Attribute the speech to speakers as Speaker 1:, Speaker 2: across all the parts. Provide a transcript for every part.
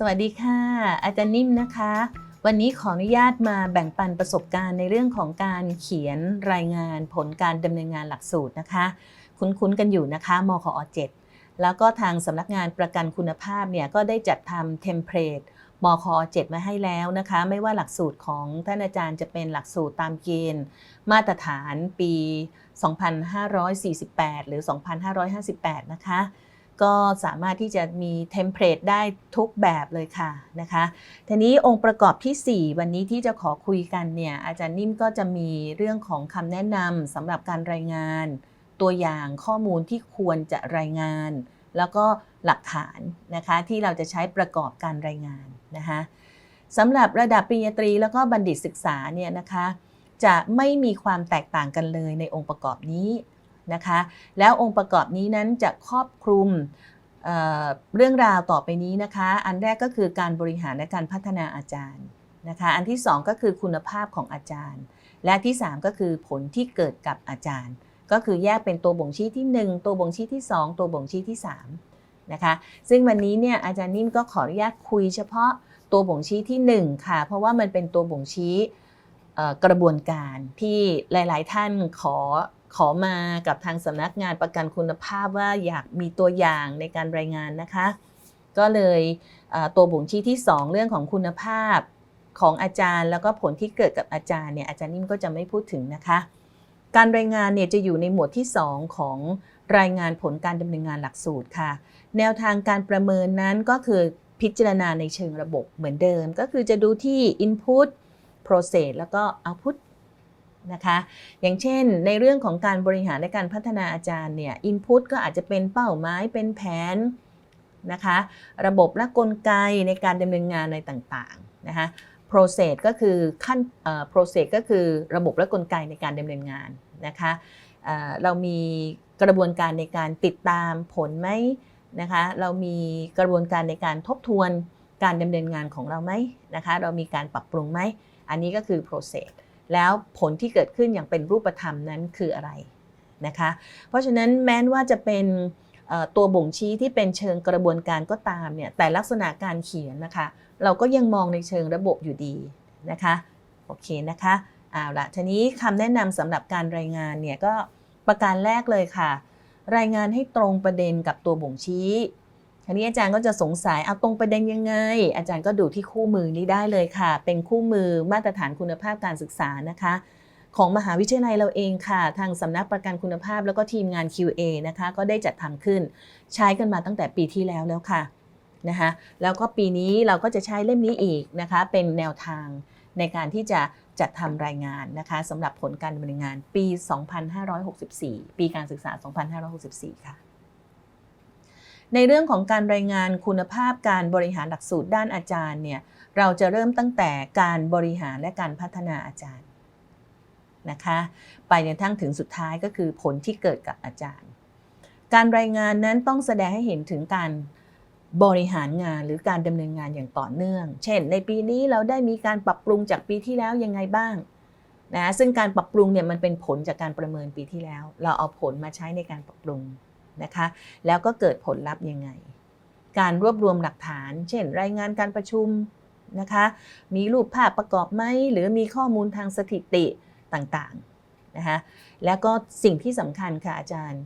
Speaker 1: สวัสดีค่ะ อาจารย์นิ่มนะคะ วันนี้ขออนุญาตมาแบ่งปันประสบการณ์ในเรื่องของการเขียนรายงานผลการดำเนินงานหลักสูตรนะคะ คุ้นๆกันอยู่นะคะมขอ7แล้วก็ทางสำนักงานประกันคุณภาพเนี่ยก็ได้จัดทำเทมเพลต มค7มาให้แล้วนะคะ ไม่ว่าหลักสูตรของท่านอาจารย์จะเป็นหลักสูตรตามเกณฑ์ มาตรฐานปี 2548 หรือ 2558 นะคะ ก็สามารถที่จะมีเทมเพลตได้ทุกแบบเลยค่ะนะคะทีนี้องค์ประกอบที่ 4 วันนี้ที่จะขอคุยกันเนี่ย อาจารย์นิ่มก็จะมีเรื่องของคำแนะนำสำหรับการรายงาน ตัวอย่างข้อมูลที่ควรจะรายงานแล้วก็หลักฐานนะคะที่เราจะใช้ประกอบการรายงาน นะคะสำหรับระดับปริญญาตรีแล้วก็บัณฑิตศึกษาเนี่ยนะคะจะไม่มีความแตกต่างกันเลยในองค์ประกอบนี้นะคะแล้วองค์ประกอบนี้นั้นจะครอบคลุมเเรื่องราวต่อไปนี้นะคะ อันแรกก็คือการบริหารและการพัฒนาอาจารย์นะคะอันที่สองก็คือคุณภาพของอาจารย์ และที่สามก็คือผลที่เกิดกับอาจารย์ ก็คือแยกเป็นตัวบ่งชี้ที่ 1 ตัวบ่งชี้ที่ 2 ตัวบ่งชี้ที่ 3 นะคะ ซึ่งวันนี้เนี่ยอาจารย์นิ่มก็ขออนุญาตคุยเฉพาะตัวบ่งชี้ที่ 1 ค่ะ เพราะว่ามันเป็นตัวบ่งชี้กระบวนการที่หลาย ๆ ท่านขอขอมากับทางสำนักงานประกันคุณภาพว่าอยากมีตัวอย่างในการรายงานนะคะ ก็เลยตัวบ่งชี้ที่ 2 เรื่องของคุณภาพของอาจารย์ แล้วก็ผลที่เกิดกับอาจารย์เนี่ยอาจารย์นิ่มก็จะไม่พูดถึงนะคะ การรายงานเนี่ยจะอยู่ในหมวดที่ 2 ของ รายงานผลการดำเนินงานหลักสูตรค่ะ แนวทางการประเมินนั้นก็คือพิจารณาในเชิงระบบเหมือนเดิม ก็คือจะดูที่ input process แล้วก็ output นะคะ อย่างเช่นในเรื่องของการบริหารและการพัฒนาอาจารย์เนี่ย input ก็อาจจะเป็นเป้าหมายเป็นแผนนะคะ ระบบและกลไกในการดำเนินงานในต่างๆนะคะ process ก็คือขั้น process ก็คือระบบและกลไกในการดำเนินงานนะคะเเรามี กระบวนการในการติดตามผลไหมนะคะ เรามีกระบวนการในการทบทวนการดำเนินงานของเราไหมนะคะ เรามีการปรับปรุงไหม อันนี้ก็คือ process แล้วผลที่เกิดขึ้นอย่างเป็นรูปธรรมนั้นคืออะไรนะคะ เพราะฉะนั้นแม้ว่าจะเป็นตัวบ่งชี้ที่เป็นเชิงกระบวนการก็ตามเนี่ยแต่ลักษณะการเขียนนะคะ เราก็ยังมองในเชิงระบบอยู่ดีนะคะโอเคนะคะเอาละทีนี้คำแนะนำสำหรับการรายงานเนี่ยก็ ประการแรกเลยค่ะ รายงานให้ตรงประเด็นกับตัวบ่งชี้ทีนี้อาจารย์ก็จะสงสัยเอาตรงประเด็นยังไง อาจารย์ก็ดูที่คู่มือนี้ได้เลยค่ะ เป็นคู่มือมาตรฐานคุณภาพการศึกษานะคะ ของมหาวิทยาลัยเราเองค่ะ ทางสำนักประกันคุณภาพแล้วก็ทีมงาน QA นะคะ ก็ได้จัดทำขึ้น ใช้กันมาตั้งแต่ปีที่แล้วแล้วค่ะนะคะแล้วก็ปีนี้เราก็จะใช้เล่มนี้อีกนะคะ เป็นแนวทางในการที่จะ จัดทำรายงานนะคะสำหรับผลการดำเนินงานปี 2564 ปีการศึกษา 2564 ค่ะ ในเรื่องของการรายงานคุณภาพการบริหารหลักสูตรด้านอาจารย์เนี่ยเราจะเริ่มตั้งแต่การบริหารและการพัฒนาอาจารย์นะคะไปจนทั้งถึงสุดท้ายก็คือผลที่เกิดกับอาจารย์ การรายงานนั้นต้องแสดงให้เห็นถึงการ บริหารงานหรือการดำเนินงานอย่างต่อเนื่อง เช่น ในปีนี้เราได้มีการปรับปรุงจากปีที่แล้วยังไงบ้างนะซึ่งการปรับปรุงเนี่ยมันเป็นผลจากการประเมินปีที่แล้ว เราเอาผลมาใช้ในการปรับปรุงนะคะแล้วก็เกิดผลลัพธ์ยังไง การรวบรวมหลักฐาน เช่น รายงานการประชุมนะคะมีรูปภาพประกอบไหมหรือมีข้อมูลทางสถิติต่างๆนะคะแล้วก็สิ่งที่สำคัญค่ะอาจารย์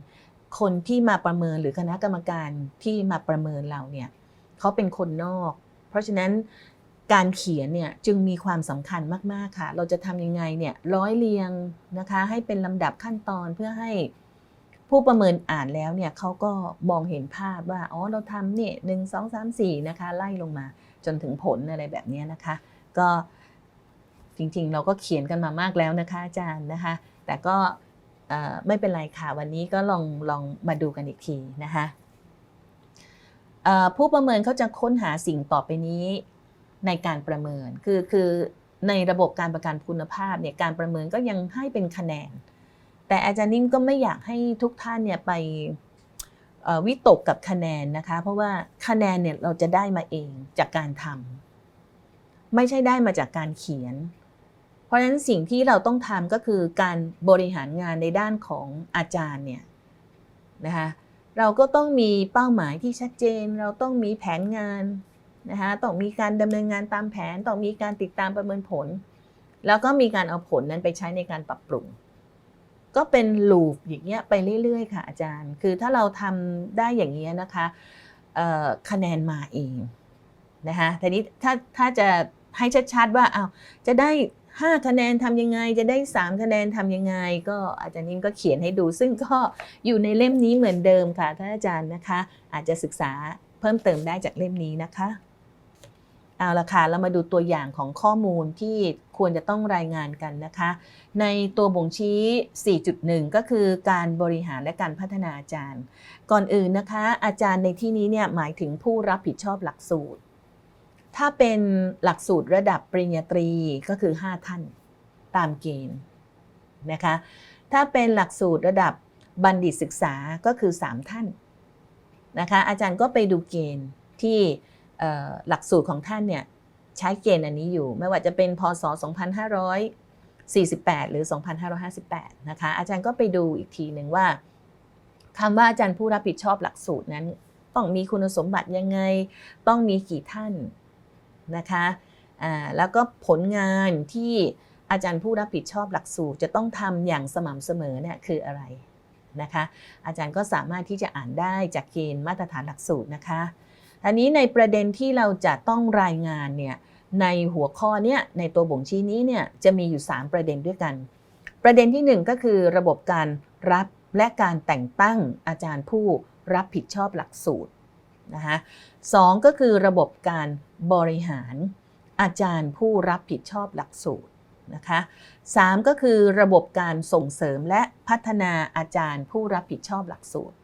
Speaker 1: คนที่มาประเมินหรือคณะกรรมการที่มาประเมินเราเนี่ยเขาเป็นคนนอก เพราะฉะนั้นการเขียนเนี่ยจึงมีความสำคัญมาก ๆ ค่ะ เราจะทำยังไงเนี่ยร้อยเรียงนะคะให้เป็นลำดับขั้นตอนเพื่อให้ผู้ประเมินอ่านแล้วเนี่ยเขาก็มองเห็นภาพว่าอ๋อเราทำเนี่ยหนึ่งสองสามสี่นะคะไล่ลงมาจนถึงผลอะไรแบบนี้นะคะ ก็จริงๆ เราก็เขียนกันมามากแล้วนะคะอาจารย์นะคะ แต่ก็ ไม่เป็นไรค่ะ วันนี้ก็ลองลองมาดูกันอีกทีนะคะผู้ประเมินเขาจะค้นหาสิ่งต่อไปนี้ในการประเมินคือคือในระบบการประกันคุณภาพเนี่ยการประเมินก็ยังให้เป็นคะแนน แต่อาจารย์นิ่มก็ไม่อยากให้ทุกท่านเนี่ยไปวิตกกับคะแนนนะคะ เพราะว่าคะแนนเนี่ยเราจะได้มาเองจากการทำไม่ใช่ได้มาจากการเขียน ราะฉะนั้นสิ่งที่เราต้องทำก็คือการบริหารงานในด้านของอาจารย์เนี่ยนะคะเราก็ต้องมีเป้าหมายที่ชัดเจน เราต้องมีแผนงานนะคะต้องมีการดำเนินงานตามแผน ต้องมีการติดตามประเมินผล แล้วก็มีการเอาผลนั้นไปใช้ในการปรับปรุง ก็เป็นลูปอย่างเงี้ยไปเรื่อยๆค่ะอาจารย์ คือถ้าเราทำได้อย่างเงี้ยนะคะคะแนนมาเองนะคะทีนี้ถ้าถ้าจะให้ชัดๆว่าอ้าวจะได้ 5 คะแนนทำยังไงจะได้ 3 คะแนนทำยังไง ก็อาจารย์นิ่มก็เขียนให้ดู ซึ่งก็อยู่ในเล่มนี้เหมือนเดิมค่ะท่านอาจารย์นะคะ อาจจะศึกษาเพิ่มเติมได้จากเล่มนี้นะคะเอาละค่ะเรามาดูตัวอย่างของข้อมูลที่ควรจะต้องรายงานกันนะคะ ในตัวบ่งชี้ 4.1 ก็คือการบริหารและการพัฒนาอาจารย์ ก่อนอื่นนะคะ อาจารย์ในที่นี้เนี่ยหมายถึงผู้รับผิดชอบหลักสูตร ถ้าเป็นหลักสูตรระดับปริญญาตรีก็คือ 5 ท่านตามเกณฑ์นะคะ ถ้าเป็นหลักสูตรระดับบัณฑิตศึกษาก็คือ 3 ท่านนะคะ อาจารย์ก็ไปดูเกณฑ์ที่หลักสูตรของท่านเนี่ยใช้เกณฑ์อันนี้อยู่ ไม่ว่าจะเป็นพศ 2548 หรือ 2558 นะคะ อาจารย์ก็ไปดูอีกทีหนึ่งว่าคำว่าอาจารย์ผู้รับผิดชอบหลักสูตรนั้น ต้องมีคุณสมบัติยังไง ต้องมีกี่ท่าน นะคะแล้วก็ผลงานที่อาจารย์ผู้รับผิดชอบหลักสูตรจะต้องทำอย่างสม่ำเสมอเนี่ยคืออะไรนะคะอาจารย์ก็สามารถที่จะอ่านได้จากเกณฑ์มาตรฐานหลักสูตรนะคะอันนี้ในประเด็นที่เราจะต้องรายงานเนี่ยในหัวข้อเนี้ยในตัวบ่งชี้นี้เนี่ยจะมีอยู่ 3 ประเด็นด้วยกัน ประเด็นที่ 1 ก็คือระบบการรับและการแต่งตั้งอาจารย์ผู้รับผิดชอบหลักสูตร นะคะสองก็คือระบบการบริหารอาจารย์ผู้รับผิดชอบหลักสูตรนะคะสามก็คือระบบการส่งเสริมและพัฒนาอาจารย์ผู้รับผิดชอบหลักสูตร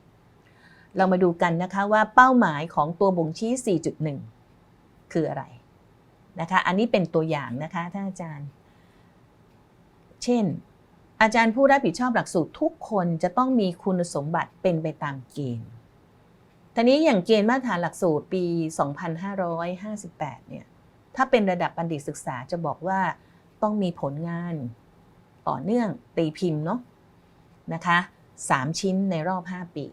Speaker 1: เรามาดูกันนะคะว่าเป้าหมายของตัวบ่งชี้ 4.1 คืออะไรนะคะอันนี้เป็นตัวอย่างนะคะท่านอาจารย์ เช่น อาจารย์ผู้รับผิดชอบหลักสูตรทุกคนจะต้องมีคุณสมบัติเป็นไปตามเกณฑ์ ทีนี้อย่างเกณฑ์มาตรฐานหลักสูตรปี 2558 เนี่ย ถ้าเป็นระดับบัณฑิตศึกษาจะบอกว่าต้องมีผลงานต่อเนื่องตีพิมพ์เนาะนะคะ3ชิ้นในรอบ 5 ปี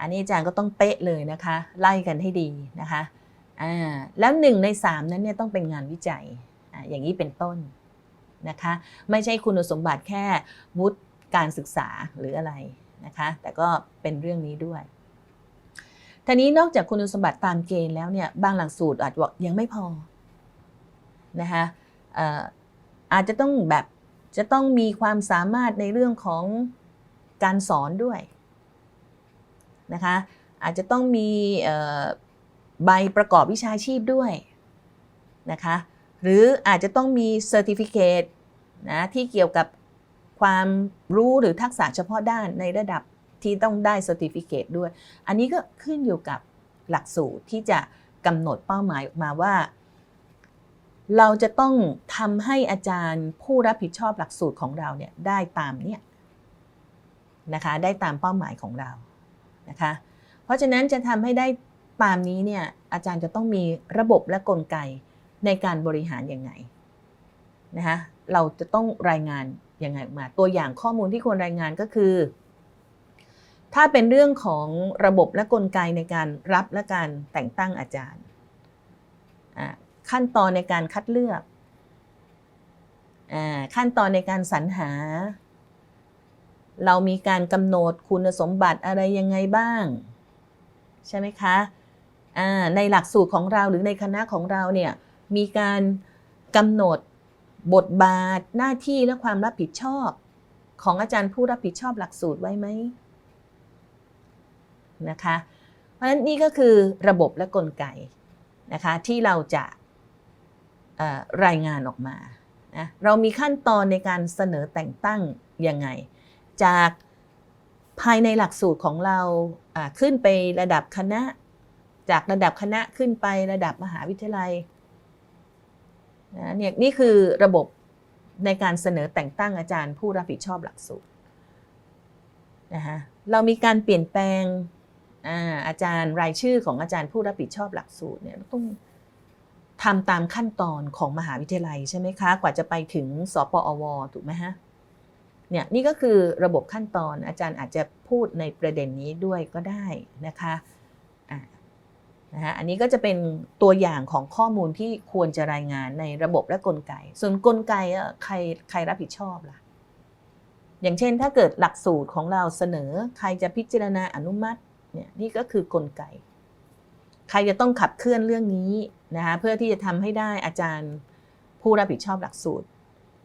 Speaker 1: อันนี้อาจารย์ก็ต้องเป๊ะเลยนะคะ ไล่กันให้ดีนะคะแล้วหนึ่งใน3นั้นเนี่ยต้องเป็นงานวิจัยออย่างนี้เป็นต้นนะคะ ไม่ใช่คุณสมบัติแค่วุฒิการศึกษาหรืออะไรนะคะ แต่ก็เป็นเรื่องนี้ด้วย ทีนี้นอกจากคุณสมบัติตามเกณฑ์แล้วเนี่ยบางหลักสูตรอาจจะบอกยังไม่พอนะคะอาจจะต้องแบบจะต้องมีความสามารถในเรื่องของการสอนด้วยนะคะอาจจะต้องมีใบประกอบวิชาชีพด้วยนะคะหรืออาจจะต้องมีเซอร์ติฟิเคตนะที่เกี่ยวกับความรู้หรือทักษะเฉพาะด้านในระดับ ที่ต้องได้เซอร์ติฟิเคตด้วย อันนี้ก็ขึ้นอยู่กับหลักสูตรที่จะกำหนดเป้าหมายออกมาว่า เราจะต้องทำให้อาจารย์ผู้รับผิดชอบหลักสูตรของเราเนี่ยได้ตามเนี่ยนะคะได้ตามเป้าหมายของเรานะคะ เพราะฉะนั้นจะทำให้ได้ตามนี้เนี่ยอาจารย์จะต้องมีระบบและกลไกในการบริหารยังไงนะคะเราจะต้องรายงานยังไงออกมา ตัวอย่างข้อมูลที่ควรรายงานก็คือ ถ้าเป็นเรื่องของระบบและกลไกในการรับและการแต่งตั้งอาจารย์ ขั้นตอนในการคัดเลือกอขั้นตอนในการสรรหา เรามีการกำหนดคุณสมบัติอะไรยังไงบ้าง ใช่ไหมคะในหลักสูตรของเราหรือในคณะของเราเนี่ยมีการกำหนดบทบาทหน้าที่และความรับผิดชอบ ของอาจารย์ผู้รับผิดชอบหลักสูตรไว้ไหม นะคะ เพราะฉะนั้นนี่ก็คือระบบและกลไกนะคะที่เราจะรายงานออกมานะเรามีขั้นตอนในการเสนอแต่งตั้งยังไง จากภายในหลักสูตรของเราอ่าขึ้นไประดับคณะ จากระดับคณะขึ้นไประดับมหาวิทยาลัยนะเนี่ยนี่คือระบบในการเสนอแต่งตั้งอาจารย์ผู้รับผิดชอบหลักสูตรนะคะเรามีการเปลี่ยนแปลง อาจารย์รายชื่อของอาจารย์ผู้รับผิดชอบหลักสูตรเนี่ยต้องทำตามขั้นตอนของมหาวิทยาลัยใช่ไหมคะ กว่าจะไปถึงสปอวถูกไหมฮะเนี่ยนี่ก็คือระบบขั้นตอนอาจารย์อาจจะพูดในประเด็นนี้ด้วยก็ได้นะคะะนะฮะอันนี้ก็จะเป็นตัวอย่างของข้อมูลที่ควรจะรายงานในระบบและกลไก ส่วนกลไกอะใครใครรับผิดชอบล่ะ อย่างเช่นถ้าเกิดหลักสูตรของเราเสนอใครจะพิจารณาอนุมัติ เนี่ยนี่ก็คือกลไก ใครจะต้องขับเคลื่อนเรื่องนี้นะคะเพื่อที่จะทำให้ได้อาจารย์ผู้รับผิดชอบหลักสูตร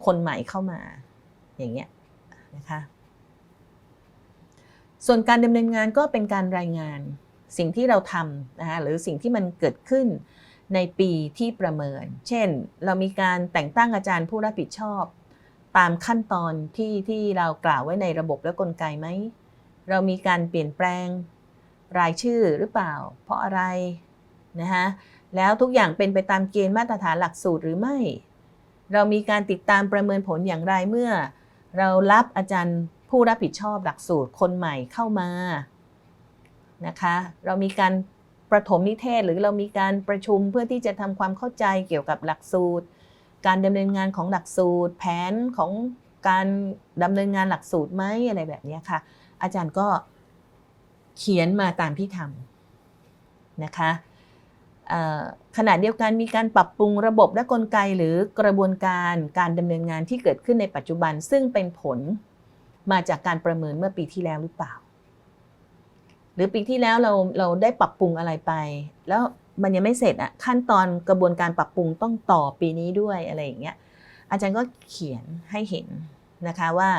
Speaker 1: คนใหม่เข้ามา อย่างเงี้ยนะคะส่วนการดำเนินงานก็เป็นการรายงานสิ่งที่เราทำนะคะหรือสิ่งที่มันเกิดขึ้นในปีที่ประเมิน เช่น เรามีการแต่งตั้งอาจารย์ผู้รับผิดชอบ ตามขั้นตอนที่ที่เรากล่าวไว้ในระบบและกลไกไหม เรามีการเปลี่ยนแปลง รายชื่อหรือเปล่า เพราะอะไรนะคะแล้วทุกอย่างเป็นไปตามเกณฑ์มาตรฐานหลักสูตรหรือไม่ เรามีการติดตามประเมินผลอย่างไรเมื่อ เรารับอาจารย์ผู้รับผิดชอบหลักสูตรคนใหม่เข้ามานะคะเรามีการประถมนิเทศหรือเรามีการประชุมเพื่อที่จะทำความเข้าใจเกี่ยวกับหลักสูตร การดำเนินงานของหลักสูตร แผนของการดำเนินงานหลักสูตรไหมอะไรแบบนี้ค่ะ อาจารย์ก็ เขียนมาตามที่ทำนะคะขณะเดียวกันมีการปรับปรุงระบบและกลไกหรือกระบวนการการดำเนินงานที่เกิดขึ้นในปัจจุบัน ซึ่งเป็นผลมาจากการประเมินเมื่อปีที่แล้วหรือเปล่า หรือปีที่แล้วเราเราได้ปรับปรุงอะไรไป แล้วมันยังไม่เสร็จอะขั้นตอนกระบวนการปรับปรุงต้องต่อปีนี้ด้วยอะไรอย่างเงี้ยอาจารย์ก็เขียนให้เห็นนะคะว่า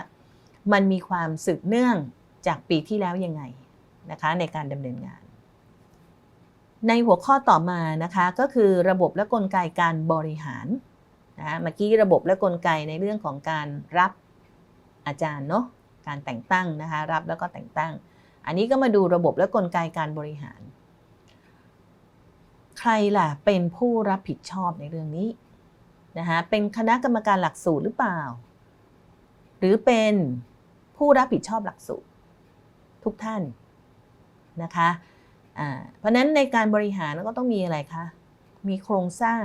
Speaker 1: มันมีความสืบเนื่องจากปีที่แล้วยังไง นะคะในการดำเนินงาน ในหัวข้อต่อมานะคะก็คือระบบและกลไกการบริหารนะเมื่อกี้ระบบและกลไกในเรื่องของการรับอาจารย์เนาะการแต่งตั้งนะคะรับแล้วก็แต่งตั้ง อันนี้ก็มาดูระบบและกลไกการบริหาร ใครล่ะเป็นผู้รับผิดชอบในเรื่องนี้นะคะเป็นคณะกรรมการหลักสูตรหรือเปล่า หรือเป็นผู้รับผิดชอบหลักสูตร ทุกท่าน นะคะเพราะนั้นในการบริหารก็ต้องมีอะไรคะ มีโครงสร้าง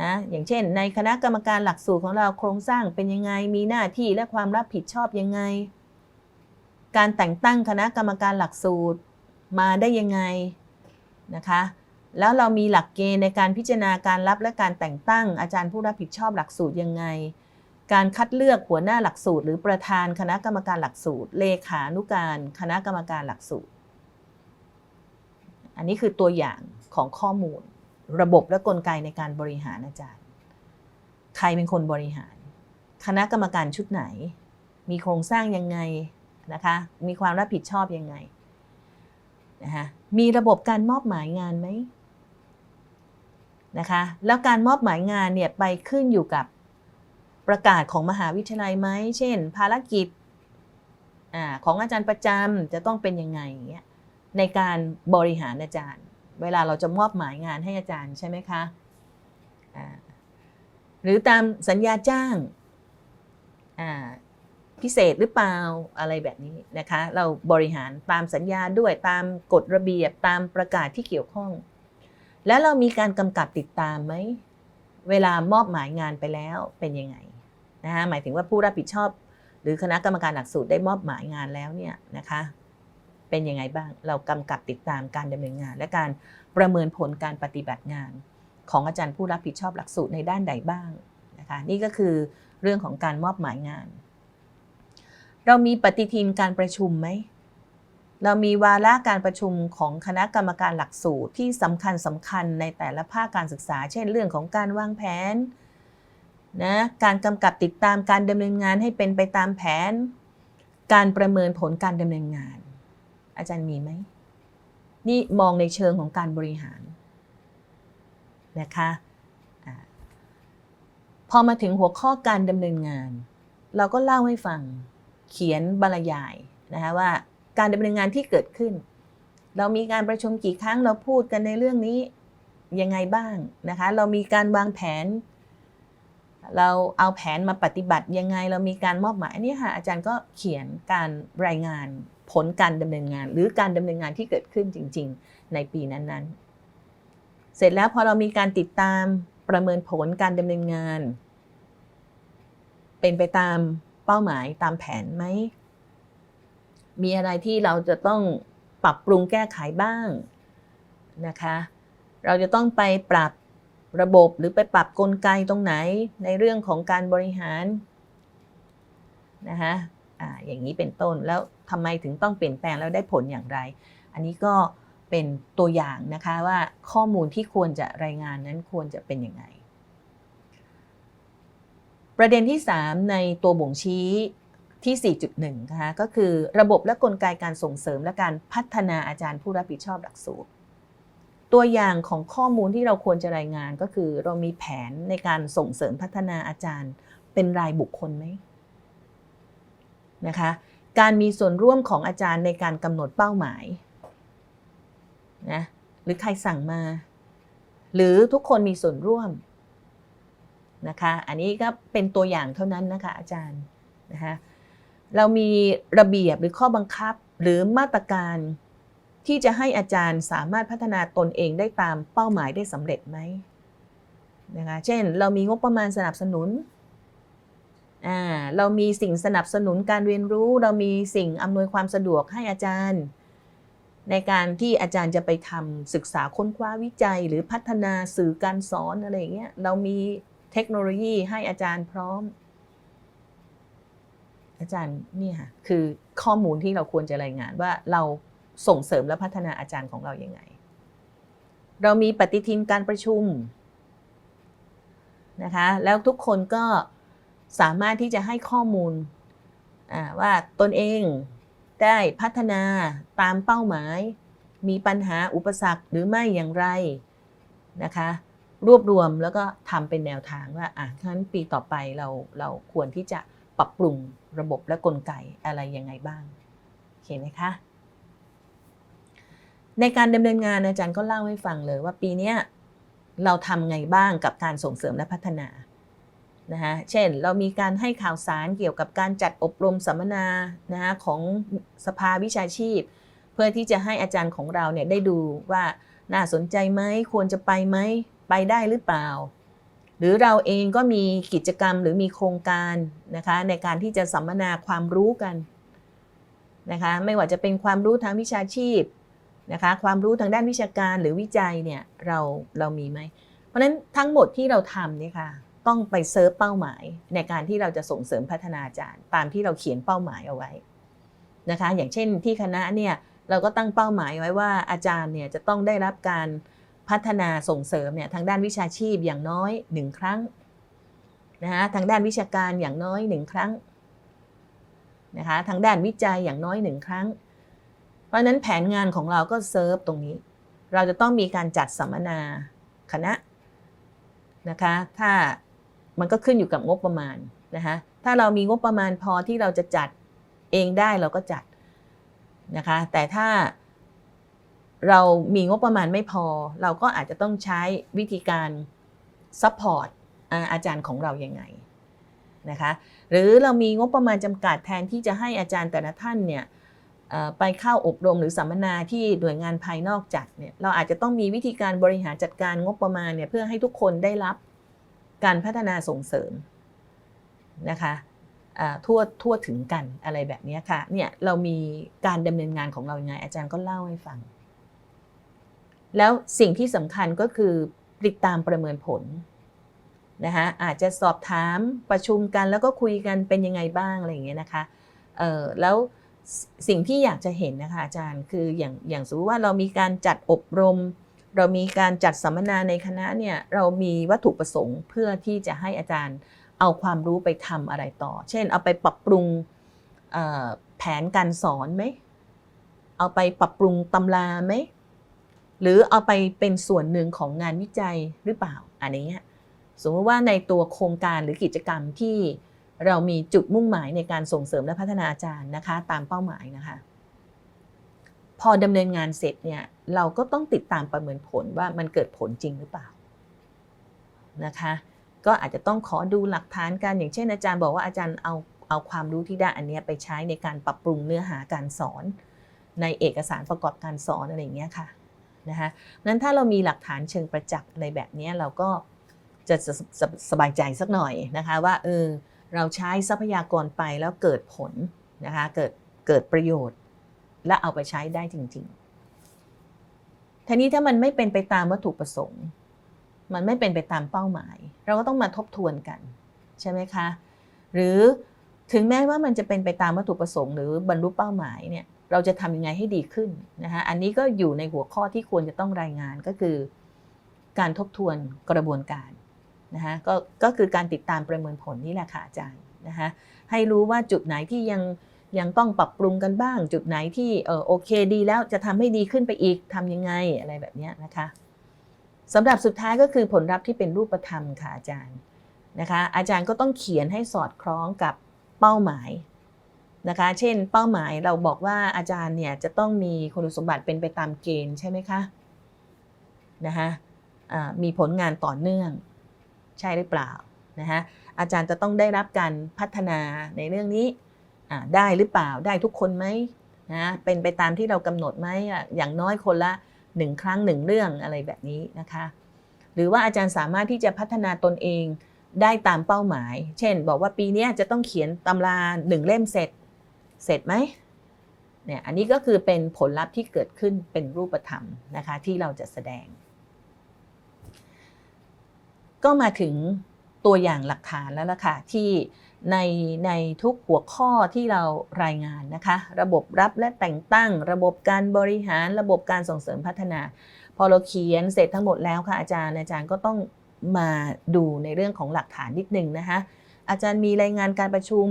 Speaker 1: นะอย่างเช่น ในคณะกรรมการหลักสูตรของเราโครงสร้างเป็นยังไง มีหน้าที่และความรับผิดชอบยังไง การแต่งตั้งคณะกรรมการหลักสูตรมาได้ยังไงนะคะ แล้วเรามีหลักเกณฑ์ในการพิจารณาการรับและการแต่งตั้งอาจารย์ผู้รับผิดชอบหลักสูตรยังไง การคัดเลือกหัวหน้าหลักสูตร หรือประธานคณะกรรมการหลักสูตร เลขานุการคณะกรรมการหลักสูตร อันนี้คือตัวอย่างของข้อมูล ระบบและกลไกในการบริหารอาจารย์ ใครเป็นคนบริหาร คณะกรรมการชุดไหน มีโครงสร้างยังไงนะคะมีความรับผิดชอบยังไงนะคะมีระบบการมอบหมายงานไหมนะคะแล้วการมอบหมายงานเนี่ยไปขึ้นอยู่กับ ประกาศของมหาวิทยาลัยไหม เช่น ภารกิจอของอาจารย์ประจำจะต้องเป็นยังไงเงี้ยในการบริหารอาจารย์ เวลาเราจะมอบหมายงานให้อาจารย์ใช่ไหมคะหรือตามสัญญาจ้างพิเศษหรือเปล่าอะไรแบบนี้นะคะ เราบริหารตามสัญญาด้วยตามกฎระเบียบตามประกาศที่เกี่ยวข้อง แล้วเรามีการกำกับติดตามไหม เวลามอบหมายงานไปแล้วเป็นยังไง นะคะหมายถึงว่าผู้รับผิดชอบ หรือคณะกรรมการหลักสูตรได้มอบหมายงานแล้วเนี่ยนะคะเป็นยังไงบ้าง เรากำกับติดตามการดำเนินงาน และการประเมินผลการปฏิบัติงาน ของอาจารย์ผู้รับผิดชอบหลักสูตรในด้านใดบ้างนะคะนี่ก็คือเรื่องของการมอบหมายงาน เรามีปฏิทินการประชุมไหมเรามีวาระการประชุมของคณะกรรมการหลักสูตรที่สำคัญสำคัญในแต่ละภาคการศึกษา เช่นเรื่องของการวางแผน นะการกำกับติดตามการดำเนินงานให้เป็นไปตามแผน การประเมินผลการดำเนินงาน อาจารย์มีไหม นี่มองในเชิงของการบริหารนะคะพอมาถึงหัวข้อการดำเนินงาน เราก็เล่าให้ฟังเขียนบรรยายนะคะว่าการดำเนินงานที่เกิดขึ้น เรามีการประชุมกี่ครั้งเราพูดกันในเรื่องนี้ยังไงบ้างนะคะ เรามีการวางแผน เราเอาแผนมาปฏิบัติยังไงเรามีการมอบหมายอันนี้ค่ะอาจารย์ก็เขียนการรายงานผลการดำเนินงาน หรือการดำเนินงานที่เกิดขึ้นจริง ๆ ในปีนั้นๆ เสร็จแล้วพอเรามีการติดตามประเมินผลการดำเนินงาน เป็นไปตามเป้าหมายตามแผนไหมมีอะไรที่เราจะต้องปรับปรุงแก้ไขบ้างนะคะ เราจะต้องไปปรับ ระบบหรือไปปรับกลไกตรงไหนในเรื่องของการบริหารนะคะอ่าอย่างนี้เป็นต้นแล้วทำไมถึงต้องเปลี่ยนแปลงแล้วได้ผลอย่างไร อันนี้ก็เป็นตัวอย่างนะคะว่าข้อมูลที่ควรจะรายงานนั้นควรจะเป็นยังไง ประเด็นที่ 3 ในตัวบ่งชี้ที่ 4.1 นะคะก็คือระบบและกลไกการส่งเสริมและการพัฒนาอาจารย์ผู้รับผิดชอบหลักสูตร ตัวอย่างของข้อมูลที่เราควรจะรายงานก็คือ เรามีแผนในการส่งเสริมพัฒนาอาจารย์ เป็นรายบุคคลไหมนะคะ การมีส่วนร่วมของอาจารย์ในการกำหนดเป้าหมายนะหรือใครสั่งมา หรือทุกคนมีส่วนร่วมนะคะ อันนี้ก็เป็นตัวอย่างเท่านั้นนะคะอาจารย์นะคะเรามีระเบียบหรือข้อบังคับหรือมาตรการ ที่จะให้อาจารย์สามารถพัฒนาตนเองได้ตามเป้าหมายได้สำเร็จไหมนะคะเช่น เรามีงบประมาณสนับสนุนอ่าเรามีสิ่งสนับสนุนการเรียนรู้ เรามีสิ่งอำนวยความสะดวกให้อาจารย์ ในการที่อาจารย์จะไปทำศึกษาค้นคว้าวิจัย หรือพัฒนาสื่อการสอนอะไรอย่างเงี้ยเรามีเทคโนโลยีให้อาจารย์พร้อม อาจารย์นี่ค่ะคือข้อมูลที่เราควรจะรายงานว่าเรา ส่งเสริมและพัฒนาอาจารย์ของเราอยัางไง เรามีปฏิทินการประชุมนะคะแล้วทุกคนก็สามารถที่จะให้ข้อมูลว่าตนเองได้พัฒนาตามเป้าหมาย มีปัญหาอุปสรรคหรือไม่อย่างไรนะคะรวบรวมแล้วก็ทำเป็นแนวทางว่าอะงั้นปีต่อไปเราเราควรที่จะปรับปรุงระบบและกลไกอะไรยังไงบ้างโอเคไหมคะ ในการดำเนินงานอาจารย์ก็เล่าให้ฟังเลยว่าปีนี้เราทำไงบ้างกับการส่งเสริมและพัฒนานะคะเช่นเรามีการให้ข่าวสารเกี่ยวกับการจัดอบรมสัมมนานะคะของสภาวิชาชีพ เพื่อที่จะให้อาจารย์ของเราเนี่ยได้ดูว่าน่าสนใจไหมควรจะไปไหมไปได้หรือเปล่า หรือเราเองก็มีกิจกรรมหรือมีโครงการนะคะในการที่จะสัมมนาความรู้กันนะคะไม่ว่าจะเป็นความรู้ทางวิชาชีพ นะคะความรู้ทางด้านวิชาการหรือวิจัยเนี่ยเราเรามีไหม เพราะฉะนั้นทั้งหมดที่เราทำเนี่ยค่ะต้องไปเซิร์ฟเป้าหมายในการที่เราจะส่งเสริมพัฒนาอาจารย์ ตามที่เราเขียนเป้าหมายเอาไว้นะคะอย่างเช่นที่คณะเนี่ยเราก็ตั้งเป้าหมายไว้ว่าอาจารย์เนี่ยจะต้องได้รับการพัฒนาส่งเสริมเนี่ยทางด้านวิชาชีพอย่างน้อยหนึ่งครั้งนะคะทางด้านวิชาการอย่างน้อยหนึ่งครั้งนะคะทางด้านวิจัยอย่างน้อยหนึ่งครั้ง เพราะนั้นแผนงานของเราก็เซิร์ฟตรงนี้ เราจะต้องมีการจัดสัมมนาคณะนะคะ ถ้ามันก็ขึ้นอยู่กับงบประมาณนะคะถ้าเรามีงบประมาณพอที่เราจะจัดเองได้เราก็จัดนะคะ แต่ถ้าเรามีงบประมาณไม่พอ เราก็อาจจะต้องใช้วิธีการซัพพอร์ตอาจารย์ของเรายัางไงนะคะ หรือเรามีงบประมาณจำกัดแทนที่จะให้อาจารย์แต่ละท่านเนี่ย ไปเข้าอบรมหรือสัมมนาที่หน่วยงานภายนอกจัดเนี่ยเราอาจจะต้องมีวิธีการบริหารจัดการงบประมาณเนี่ยเพื่อให้ทุกคนได้รับการพัฒนาส่งเสริมนะคะทั่วทั่วถึงกันอะไรแบบนี้ค่ะเนี่ยเรามีการดำเนินงานของเราอย่างไงอาจารย์ก็เล่าให้ฟัง แล้วสิ่งที่สำคัญก็คือติดตามประเมินผลนะคะอาจจะสอบถามประชุมกันแล้วก็คุยกันเป็นยังไงบ้างอะไรอย่างเงี้ยนะคะแล้ว สิ่งที่อยากจะเห็นนะคะอาจารย์คืออย่างอย่างสมมติว่าเรามีการจัดอบรม เรามีการจัดสัมมนาในคณะเนี่ยเรามีวัตถุประสงค์เพื่อที่จะให้อาจารย์เอาความรู้ไปทำอะไรต่อ เช่น เอาไปปรับปรุงแผนการสอนไหมเอาไปปรับปรุงตำราไหมหรือเอาไปเป็นส่วนหนึ่งของงานวิจัยหรือเปล่าอันนี้สมมติว่าในตัวโครงการหรือกิจกรรมที่ เรามีจุดมุ่งหมายในการส่งเสริมและพัฒนาอาจารย์นะคะ ตามเป้าหมายนะคะ พอดำเนินงานเสร็จเนี่ยเราก็ต้องติดตามประเมินผลว่ามันเกิดผลจริงหรือเปล่านะคะ ก็อาจจะต้องขอดูหลักฐานกันอย่างเช่นอาจารย์บอกว่าอาจารย์เอาเอาความรู้ที่ได้อันนี้ไปใช้ในการปรับปรุงเนื้อหาการสอน ในเอกสารประกอบการสอนอะไรอย่างเงี้ยค่ะนะคะนั้นถ้าเรามีหลักฐานเชิงประจักษ์อะไรแบบนี้เราก็จะสสสบายใจสักหน่อยนะคะว่าเออ เราใช้ทรัพยากรไปแล้วเกิดผลนะคะเกิดเกิดประโยชน์ และเอาไปใช้ได้จริงๆทีนี้ถ้ามันไม่เป็นไปตามวัตถุประสงค์ มันไม่เป็นไปตามเป้าหมาย เราก็ต้องมาทบทวนกันใช่ไหมคะ หรือถึงแม้ว่ามันจะเป็นไปตามวัตถุประสงค์ หรือบรรลุเป้าหมายเนี่ยเราจะทำยังไงให้ดีขึ้นนะคะอันนี้ก็อยู่ในหัวข้อที่ควรจะต้องรายงานก็คือ การทบทวนกระบวนการ นะคะก็ก็คือการติดตามประเมินผลนี่แหละค่ะอาจารย์นะคะให้รู้ว่าจุดไหนที่ยังยังต้องปรับปรุงกันบ้าง จุดไหนที่เออโอเคดีแล้วจะทำให้ดีขึ้นไปอีกทำยังไงอะไรแบบนี้นะคะสำหรับสุดท้ายก็คือผลลัพธ์ที่เป็นรูปธรรมค่ะอาจารย์นะคะอาจารย์ก็ต้องเขียนให้สอดคล้องกับเป้าหมายนะคะ เช่น เป้าหมายเราบอกว่าอาจารย์เนี่ยจะต้องมีคุณสมบัติเป็นไปตามเกณฑ์ใช่ไหมคะนะคะมีผลงานต่อเนื่อง ใช่หรือเปล่านะคะอาจารย์จะต้องได้รับการพัฒนาในเรื่องนี้ได้หรือเปล่าได้ทุกคนไหมนะเป็นไปตามที่เรากำหนดไหมอย่างน้อยคนละหนึ่งครั้งหนึ่งเรื่องอะไรแบบนี้นะคะหรือว่าอาจารย์สามารถที่จะพัฒนาตนเองได้ตามเป้าหมาย เช่น บอกว่าปีนี้จะต้องเขียนตำราหนึ่งเล่มเสร็จ เสร็จไหมเนี่ยอันนี้ก็คือเป็นผลลัพธ์ที่เกิดขึ้นเป็นรูปธรรมนะคะที่เราจะแสดง ก็มาถึงตัวอย่างหลักฐานแล้วล่ะค่ะที่ในในทุกหัวข้อที่เรารายงานนะคะ ระบบรับและแต่งตั้ง ระบบการบริหารระบบการส่งเสริมพัฒนา พอเราเขียนเสร็จทั้งหมดแล้วค่ะอาจารย์อาจารย์ก็ต้องมาดูในเรื่องของหลักฐานนิดนึงนะคะอาจารย์มีรายงานการประชุม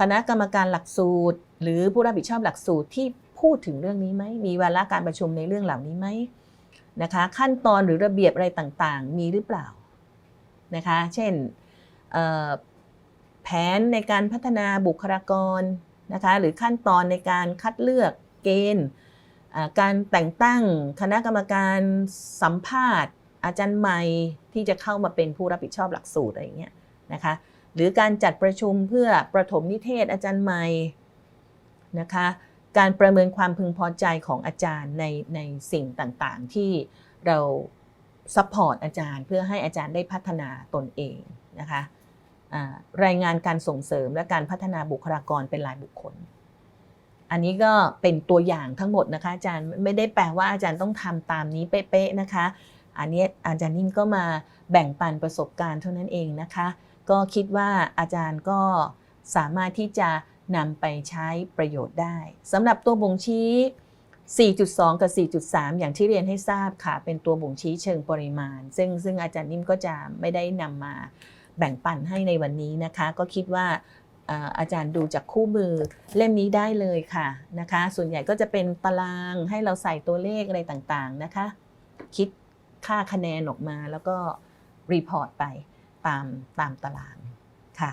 Speaker 1: คณะกรรมการหลักสูตร หรือผู้รับผิดชอบหลักสูตรที่พูดถึงเรื่องนี้ไหมมีวาระการประชุมในเรื่องเหล่านี้ไหมนะคะ ขั้นตอนหรือระเบียบอะไรต่างๆ มีหรือเปล่า นะคะ เช่นแผนในการพัฒนาบุคลากรนะคะ หรือขั้นตอนในการคัดเลือกเกณฑ์การแต่งตั้งคณะกรรมการสัมภาษณ์ อาจารย์ใหม่ที่จะเข้ามาเป็นผู้รับผิดชอบหลักสูตรอะไรเงี้ยนะคะ หรือการจัดประชุมเพื่อประถมนิเทศอาจารย์ใหม่นะคะ การประเมินความพึงพอใจของอาจารย์ในในสิ่งต่างๆที่เรา ซัพพอร์ตอาจารย์เพื่อให้อาจารย์ได้พัฒนาตนเองนะคะรายงานการส่งเสริมและการพัฒนาบุคลากรเป็นรายบุคคล อันนี้ก็เป็นตัวอย่างทั้งหมดนะคะอาจารย์ไม่ได้แปลว่าอาจารย์ต้องทำตามนี้เป๊ะๆนะคะ อันนี้อาจารย์นิ่มก็มาแบ่งปันประสบการณ์เท่านั้นเองนะคะ ก็คิดว่าอาจารย์ก็สามารถที่จะนำไปใช้ประโยชน์ได้สำหรับตัวบ่งชี้ 4.2 กับ 4.3 อย่างที่เรียนให้ทราบค่ะ เป็นตัวบ่งชี้เชิงปริมาณ ซึ่งซึ่งอาจารย์นิ่มก็จะไม่ได้นำมาแบ่งปันให้ในวันนี้นะคะ ก็คิดว่าอาจารย์ดูจากคู่มือเล่มนี้ได้เลยค่ะนะคะ ส่วนใหญ่ก็จะเป็นตารางให้เราใส่ตัวเลขอะไรต่างๆนะคะ คิดค่าคะแนนออกมาแล้วก็รีพอร์ตไปตามตามตารางค่ะ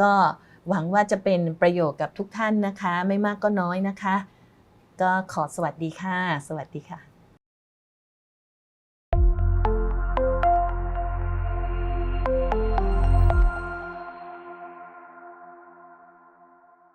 Speaker 1: ก็หวังว่าจะเป็นประโยชน์กับทุกท่านนะคะ ไม่มากก็น้อยนะคะ ก็ขอสวัสดีค่ะ สวัสดีค่ะ